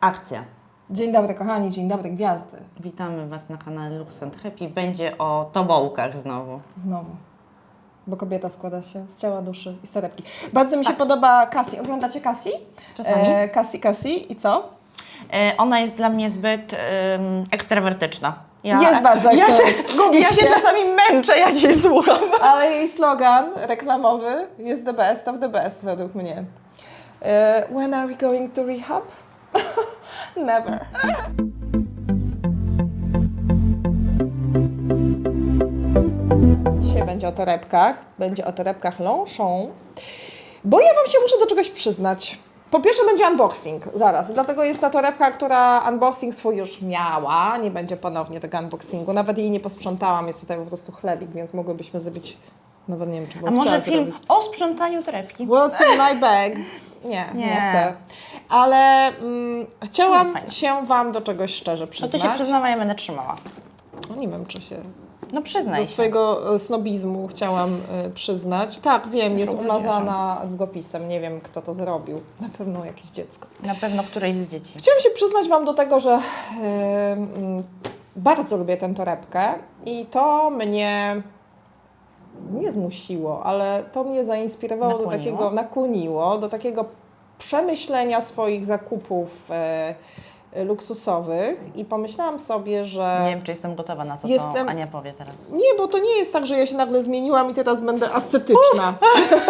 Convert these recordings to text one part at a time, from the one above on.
Akcja. Dzień dobry kochani, dzień dobry gwiazdy. Witamy Was na kanale Lux and Happy. Będzie o tobołkach znowu. Znowu. Bo kobieta składa się z ciała, duszy i torebki. Bardzo mi się podoba Cassie. Oglądacie Cassie? Czasami. E, Cassie, Cassie i co? E, ona jest dla mnie zbyt em, ekstrawertyczna. Ja, Jest bardzo ja się, Gubisz ja się się. czasami męczę, jak jej słucham. Ale jej slogan reklamowy jest the best of the best według mnie. E, when are we going to rehab? Never. Dzisiaj będzie o torebkach, będzie o torebkach Longchamp, bo ja Wam się muszę do czegoś przyznać. Po pierwsze będzie unboxing, zaraz, dlatego jest ta torebka, która unboxing swój już miała, nie będzie ponownie tego unboxingu, nawet jej nie posprzątałam, jest tutaj po prostu chlebik, więc mogłybyśmy zrobić, nawet nie wiem, czy A może film zrobić. o sprzątaniu torebki? What's in my bag? Nie, nie, Nie. chcę. Ale mm, chciałam fajne. się Wam do czegoś szczerze To przyznać. ty się przyznawa, ja będę trzymała. No, nie wiem, czy się No przyznaj do się. swojego e, snobizmu chciałam e, przyznać. Tak, wiem, jest umazana długopisem. Nie wiem, kto to zrobił. Na pewno jakieś dziecko. Na pewno któreś z dzieci. Chciałam się przyznać Wam do tego, że e, mm, bardzo lubię tę torebkę i to mnie nie zmusiło, ale to mnie zainspirowało do Nakłoniło? takiego, nakłoniło do takiego przemyślenia swoich zakupów e, e, luksusowych i pomyślałam sobie, że... Nie wiem, czy jestem gotowa na co Jestem- to Ania powie teraz. Nie, bo to nie jest tak, że ja się nagle zmieniłam i teraz będę ascetyczna.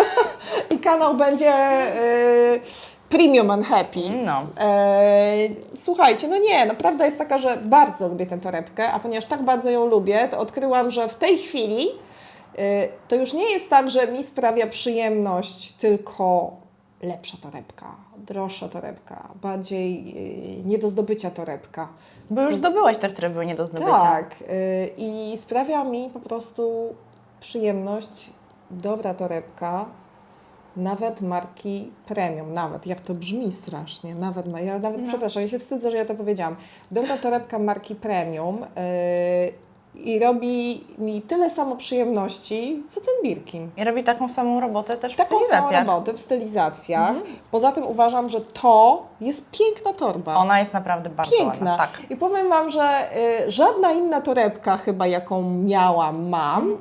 I kanał będzie e, premium and happy. No. E, słuchajcie, no nie, no prawda jest taka, że bardzo lubię tę torebkę, a ponieważ tak bardzo ją lubię, to odkryłam, że w tej chwili to już nie jest tak, że mi sprawia przyjemność tylko lepsza torebka, droższa torebka, bardziej e, nie do zdobycia torebka. Bo już zdobyłaś te, które były nie do zdobycia. Tak, y, i sprawia mi po prostu przyjemność dobra torebka, nawet marki premium, nawet, jak to brzmi strasznie, nawet, ja nawet, przepraszam, ja się wstydzę, że ja to powiedziałam, dobra torebka marki premium y, i robi mi tyle samo przyjemności, co ten Birkin. I robi taką samą robotę też w Taką samą stylizacjach. robotę w stylizacjach. Poza tym uważam, że to jest piękna torba. Ona jest naprawdę bardzo Piękna. ładna. Tak. I powiem Wam, że y, żadna inna torebka chyba, jaką miałam, mam,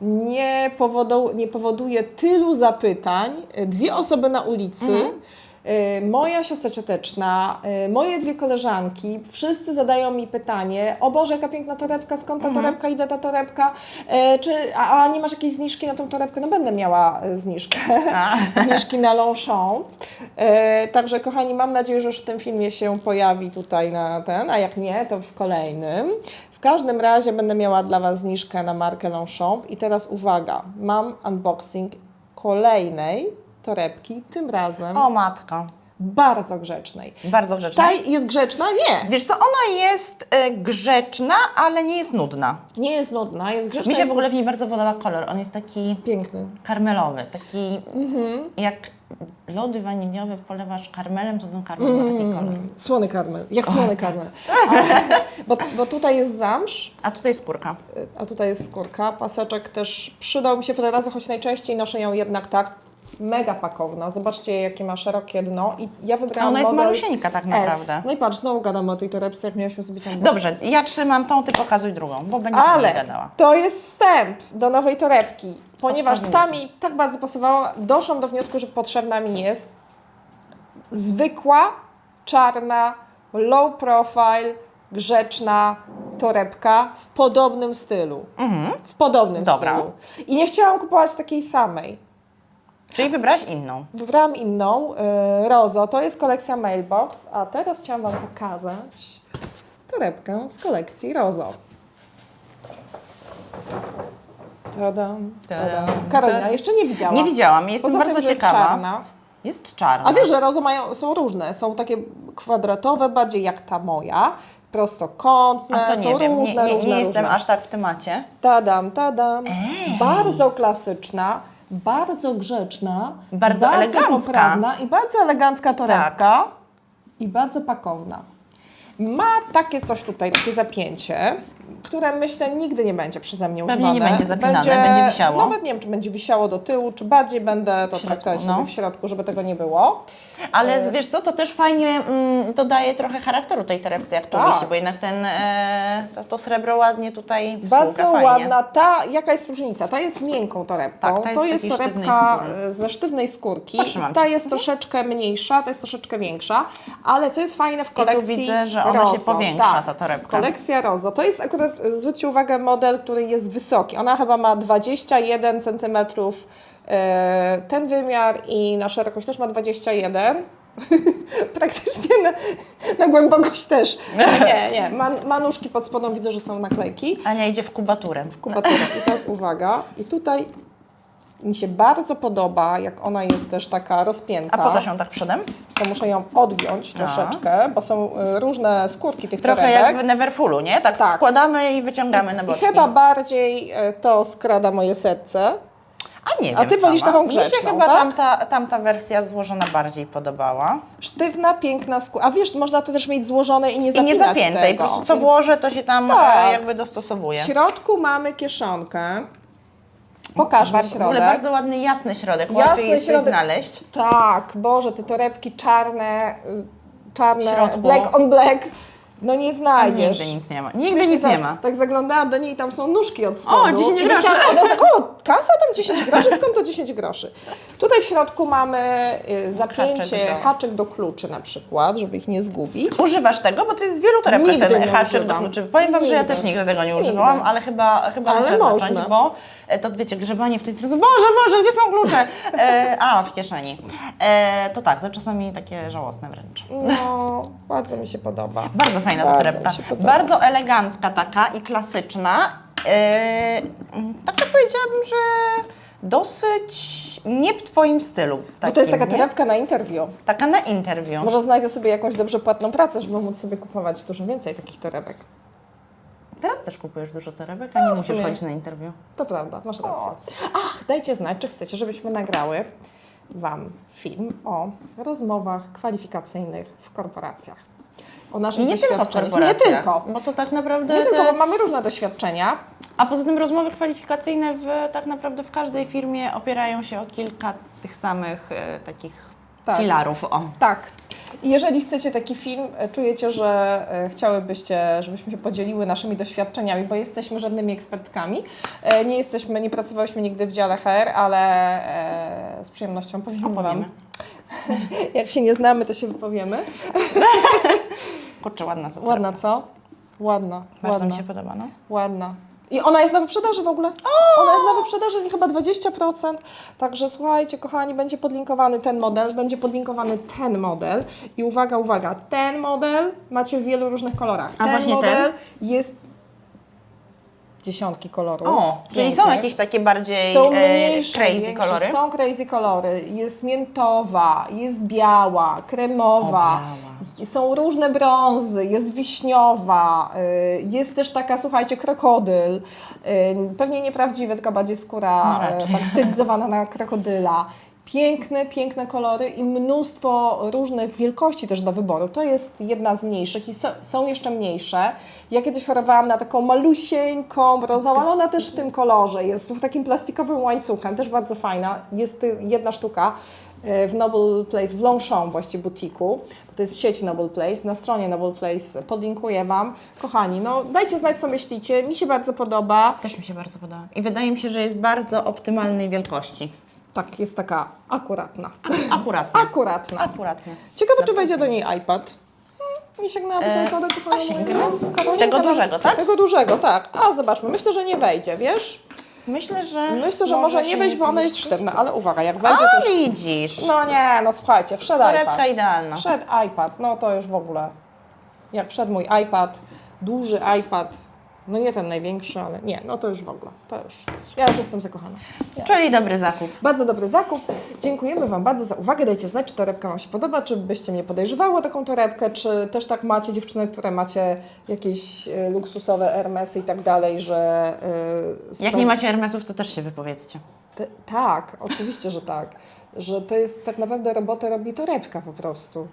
nie, powodu, nie powoduje tylu zapytań. Dwie osoby na ulicy, Mhm. Y, moja siostra cioteczna, y, moje dwie koleżanki, wszyscy zadają mi pytanie, o Boże, jaka piękna torebka, skąd ta Mhm. torebka, ile ta torebka, y, czy, a, a nie masz jakiejś zniżki na tą torebkę? No będę miała zniżkę. A. zniżki na Longchamp. Także kochani, mam nadzieję, że już w tym filmie się pojawi tutaj na ten, a jak nie, to w kolejnym. W każdym razie będę miała dla Was zniżkę na markę Longchamp i teraz uwaga, mam unboxing kolejnej torebki, tym razem O matko. bardzo grzecznej. Bardzo grzeczna. Ta jest grzeczna? Nie. Wiesz co, ona jest e, grzeczna, ale nie jest nudna. Nie jest nudna, jest grzeczna. Mi się jest w ogóle w niej bardzo podoba kolor. On jest taki piękny. karmelowy, taki Mhm. jak lody waniliowe polewasz karmelem, to ten karmel ma taki kolor. Mm, Słony karmel, jak słony karmel. Ale, bo, bo tutaj jest zamsz, A tutaj skórka. a tutaj jest skórka. Paseczek też przydał mi się parę razy, choć najczęściej noszę ją jednak tak. Mega pakowna. Zobaczcie, jakie ma szerokie dno. I ja A wybrałam ona jest model malusieńka tak naprawdę. S. No i patrz, znowu gadamy o tej torebce, jak miałyśmy zrobić unboxing. Dobrze, ja trzymam tą, ty pokazuj drugą, bo będziesz Ale gadała. to jest wstęp do nowej torebki. Ponieważ ta mi tak bardzo pasowała, doszłam do wniosku, że potrzebna mi jest zwykła, czarna, low profile, grzeczna torebka w podobnym stylu. W podobnym Mhm. Dobra. stylu. I nie chciałam kupować takiej samej. Czyli wybrałaś inną. Wybrałam inną, y, Rozo. To jest kolekcja Mailbox, a teraz chciałam Wam pokazać torebkę z kolekcji Rozo. Tadam, tadam. Karolina, jeszcze nie widziałam. Nie widziałam, jestem Poza bardzo tym, że jest ciekawa. czarna. Jest czarna. A wiesz, że Rozo mają, są różne. Są takie kwadratowe, bardziej jak ta moja, prostokątne, A to nie są wiem, różne, nie, nie, różne, nie jestem różne. aż tak w temacie. Tadam, tadam. Bardzo klasyczna, bardzo grzeczna, Bardzo elegancka. poprawna i bardzo elegancka torebka i bardzo pakowna. Ma takie coś tutaj, takie zapięcie. Które myślę nigdy nie będzie przeze mnie Pewnie używane. nie będzie zapinane, będzie wisiało. Nawet nie wiem, czy będzie wisiało do tyłu, czy bardziej będę to traktować no. w środku, żeby tego nie było. Ale wiesz co, to też fajnie mm, dodaje trochę charakteru tej torebce, jak to Tak. wisi, bo jednak ten, e, to, to srebro ładnie tutaj współgra, Bardzo fajnie. ładna. Ta, jaka jest różnica? Ta jest miękką torebką. Tak, ta jest to jest sztywnej torebka e, ze sztywnej skórki. Patrzymam Ta jest troszeczkę mniejsza, ta jest troszeczkę większa, ale co jest fajne w kolekcji widzę, że ona się Rozo, powiększa, tak, ta torebka. Kolekcja Rozo. To jest akurat, zwróćcie uwagę, model, który jest wysoki. Ona chyba ma 21 cm e, ten wymiar i na szerokość też ma 21 Praktycznie na, na głębokość też. Nie, nie. Ma, ma nóżki pod spodem, widzę, że są naklejki Ania idzie w kubaturę. kubaturę. I teraz uwaga, i tutaj mi się bardzo podoba, jak ona jest też taka rozpięta. A pokaż ją tak przodem? To muszę ją odgiąć troszeczkę, bo są y, różne skórki tych Trochę torebek. jak w Neverfullu, nie? Tak, Tak. wkładamy i wyciągamy na I chyba bardziej y, to skrada moje serce. A nie A wiem ty wolisz sama. taką Mi się grzeczną, chyba tak? tamta, tamta wersja złożona bardziej podobała. Sztywna, piękna skóra. A wiesz, można to też mieć złożone i nie I zapinać nie tego. po prostu co Więc włożę, to się tam Tak. e, jakby dostosowuje. W środku mamy kieszonkę. Pokażmy Bardzo, w ogóle środek. bardzo ładny, jasny środek. Jasny jest coś środek. znaleźć. Tak, Boże, te torebki czarne, y, czarne, środku. black on black, no nie znajdziesz. Nigdy nic nie ma. Nigdy nic za- nie ma. Tak zaglądałam do niej i tam są nóżki od spodu. O, 10 I myślałam, tak, o, kasa tam 10 groszy, skąd to 10 groszy? Tutaj w środku mamy y, zapięcie, Haczyk do- haczyk do kluczy na przykład, żeby ich nie zgubić. Używasz tego, bo to jest wielu torebkach Nigdy ten haczyk do używam. kluczy. Powiem Wam, że ja Nigdy. też nigdy tego nie używałam, Nigdy. ale chyba, chyba Ale muszę można. zacząć, bo e, to wiecie, grzebanie w tej trasy, Boże, Boże, gdzie są klucze? E, a, w kieszeni. E, to tak, to czasami takie żałosne wręcz. No, bardzo mi się podoba. Bardzo fajna ta Bardzo torebka. Bardzo elegancka taka i klasyczna. E, tak to powiedziałabym, że dosyć nie w Twoim stylu. Bo to jest taka nie? torebka na interwiu. Taka na interwiu. Może znajdę sobie jakąś dobrze płatną pracę, żeby móc sobie kupować dużo więcej takich torebek. Teraz też kupujesz dużo torebek, a nie musisz chodzić na interwiu. To prawda, masz rację. Ach, dajcie znać, czy chcecie, żebyśmy nagrały Wam film o rozmowach kwalifikacyjnych w korporacjach. O naszych I nie tylko w doświadczeniach. korporacjach. Nie tylko. Bo to tak naprawdę. Nie tylko, bo mamy różne doświadczenia. A poza tym rozmowy kwalifikacyjne w, tak naprawdę w każdej firmie opierają się o kilka tych samych e, takich Tak. filarów. O. Tak. I jeżeli chcecie taki film, e, czujecie, że e, chciałybyście, żebyśmy się podzieliły naszymi doświadczeniami, bo jesteśmy żadnymi ekspertkami. E, Nie jesteśmy, nie pracowałyśmy nigdy w dziale HR, ale z przyjemnością powiemy Opowiemy. Wam. Jak się nie znamy, to się wypowiemy. Kurczę, ładna to Ładna, co? Ładna, Bardzo ładna, mi się podoba, no. ładna. I ona jest na wyprzedaży w ogóle. Ona jest na wyprzedaży chyba 20%. Także słuchajcie, kochani, będzie podlinkowany ten model, będzie podlinkowany ten model. I uwaga, uwaga, ten model macie w wielu różnych kolorach. A ten właśnie model ten? jest dziesiątki kolorów. O, czyli są jakieś takie bardziej Są e, mniejsze, crazy większe, kolory? Są crazy kolory. Jest miętowa, jest biała, kremowa. O, Są różne brązy, jest wiśniowa, y, jest też taka, słuchajcie, krokodyl. y, Pewnie nieprawdziwy, tylko bardziej skóra No y, tak stylizowana na krokodyla. Piękne, piękne kolory i mnóstwo różnych wielkości też do wyboru. To jest jedna z mniejszych i są jeszcze mniejsze. Ja kiedyś chorowałam na taką malusieńką, brązową, ale ona też w tym kolorze jest takim plastikowym łańcuchem, też bardzo fajna. Jest jedna sztuka y, w Noble Place, w Longchamp właściwie butiku. To jest sieć Noble Place. Na stronie Noble Place podlinkuję Wam. Kochani, no dajcie znać, co myślicie. Mi się bardzo podoba. Też mi się bardzo podoba. I wydaje mi się, że jest bardzo optymalnej wielkości. Tak, jest taka akuratna. Akuratnie. Akuratna. Akuratnie. Ciekawe, czy wejdzie do niej iPad. Hmm, Nie sięgnęłabyś E, iPada, kochana sięgnę? Tego dużego, tak? Tego dużego, tak. A, zobaczmy. Myślę, że nie wejdzie, wiesz? Myślę, że. Myślę, że może nie wejść, bo ona jest sztywna, ale uwaga, jak wejdzie, A to już... widzisz. No nie, no słuchajcie, wszedł Torebka iPad. idealna. Wszedł iPad, no to już w ogóle. Jak wszedł mój iPad, duży iPad, no nie ten największy, ale nie, no to już w ogóle, to już. Ja już jestem zakochana. Czyli dobry zakup. Bardzo dobry zakup. Dziękujemy Wam bardzo za uwagę. Dajcie znać, czy torebka Wam się podoba, czy byście mnie podejrzewały o taką torebkę, czy też tak macie dziewczyny, które macie jakieś e, luksusowe Hermesy i tak dalej, że... e, Jak nie macie Hermesów, to też się wypowiedzcie. Te- tak, oczywiście, że tak. Że to jest tak naprawdę robotę robi torebka po prostu.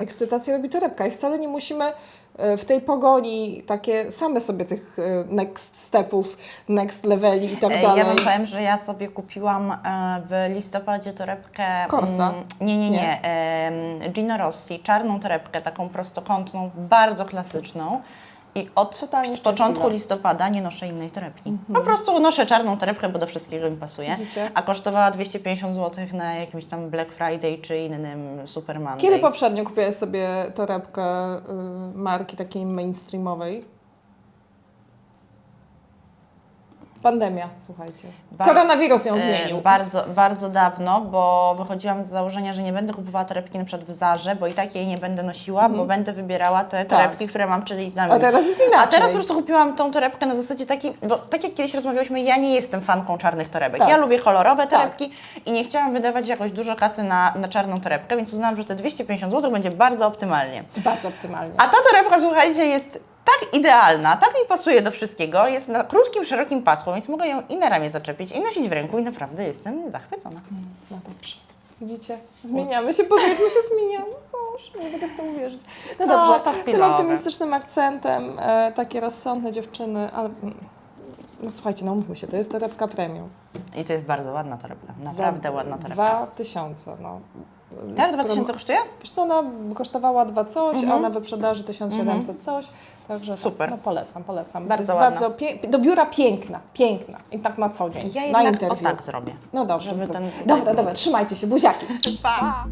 Ekscytację robi torebka i wcale nie musimy e, w tej pogoni takie same sobie tych e, next stepów, next leveli i tak E, dalej. Ja Wam powiem, że ja sobie kupiłam w listopadzie torebkę. Corsa? mm, Nie, nie, Nie. nie. em, Gino Rossi, czarną torebkę, taką prostokątną, bardzo klasyczną. I od Totalnie początku. Mhm. listopada nie noszę innej torebki. Po prostu noszę czarną torebkę, bo do wszystkiego mi pasuje. Widzicie? A kosztowała 250 zł na jakimś tam Black Friday czy innym Super Monday. Kiedy poprzednio kupiłaś sobie torebkę y, marki takiej mainstreamowej? Pandemia, słuchajcie. Ba- Koronawirus ją E, zmienił. Bardzo, bardzo dawno, bo wychodziłam z założenia, że nie będę kupowała torebki na przykład w Zarze, bo i tak jej nie będę nosiła, bo będę wybierała te torebki, które mam, czyli na Mhm. Tak. A teraz jest inaczej. A teraz po prostu kupiłam tą torebkę na zasadzie takiej, bo tak jak kiedyś rozmawiałyśmy, ja nie jestem fanką czarnych torebek. Tak. Ja lubię kolorowe torebki i nie chciałam wydawać jakoś dużo kasy na, na czarną torebkę, więc uznałam, że te 250 zł będzie bardzo optymalnie. Bardzo optymalnie. A ta torebka, słuchajcie, jest tak idealna, tak mi pasuje do wszystkiego, jest na krótkim, szerokim pasku, więc mogę ją i na ramię zaczepić, i nosić w ręku i naprawdę jestem zachwycona. No dobrze. Widzicie? Zmieniamy się. Boże, jak my się zmieniamy. Boże, nie mogę w to uwierzyć. No No, dobrze, to tym optymistycznym akcentem, e, takie rozsądne dziewczyny, ale mm, no słuchajcie, no mówmy się, to jest torebka premium. I to jest bardzo ładna torebka, naprawdę Za ładna torebka. 2000, no. Tak, W 2000 prom- kosztuje? Wiesz co, ona kosztowała dwa coś, a na wyprzedaży 1700 coś. Także tak, Super. no polecam, polecam. Bardzo ładna. bardzo pie- do biura piękna, piękna. I tak na co dzień, Ja na jednak o interwiu. tak zrobię. No dobrze, żeby zrób. ten- dobra, dobra, trzymajcie się, buziaki. Pa!